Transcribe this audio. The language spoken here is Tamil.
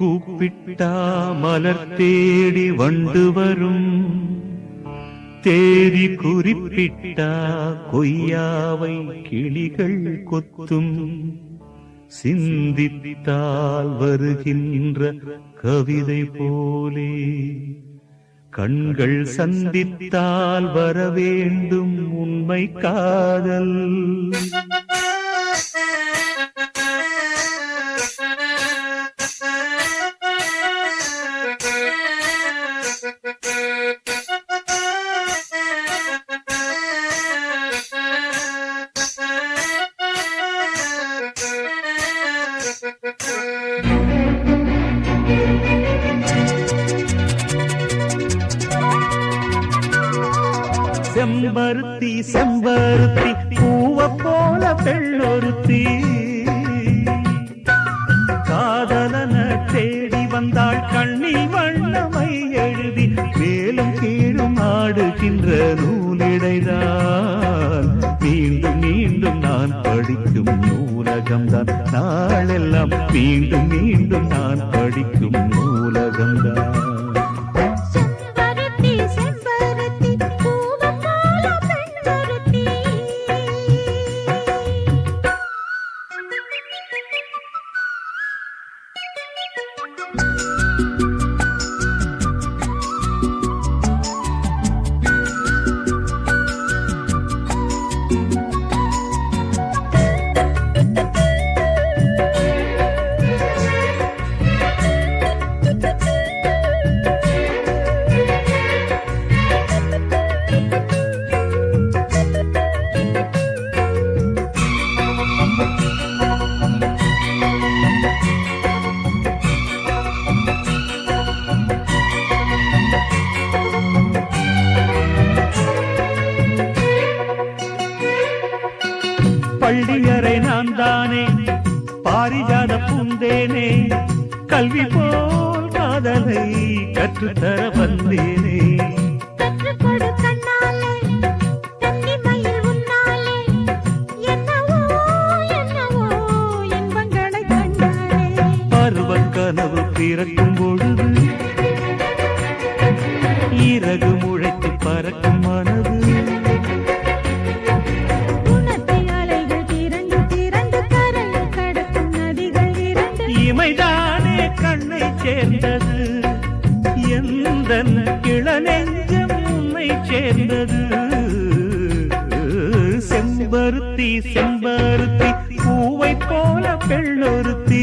கூப்பிட்டா மலர் தேடி வண்டு வரும். தேதி குறிப்பிட்டா கொய்யாவை கிளிகள் கொத்தும். சிந்தித்தால் வருகின்ற கவிதை போலே. கண்கள் சந்தித்தால் வர வேண்டும் உண்மை காதல். செம்பருத்தி செம்பருத்தி பூவ போல பெண்ணொருத்தி. காதலன தேடி வந்தாள் கண்ணில் வண்ணமை எழுதி மேலும் கீழும் ஆடுகின்ற நூலிடைதான். மீண்டும் மீண்டும் நான் படிக்கும் நூலகம்தான். நாளெல்லாம் மீண்டும் மீண்டும் நான் படிக்கும் நூலகம்தான். பள்ளியறை நான் தானே பாரிஜாத பூந்தேனே? கல்வி போல் காதலை கற்றுத்தர வந்தேனே. கற்றுக் கொடு கண்ணாலே கன்னிமயில் உன்னாலே. என்னவோ என்னவோ இன்பங்களைக் கண்டாளே பருவ கனவு பிறக்கும் பொழுது இறகு எந்த இளநெஞ்சம் உன்னை சேர்ந்தது. செம்பருத்தி செம்பருத்தி பூவை போல பெண்ணொருத்தி.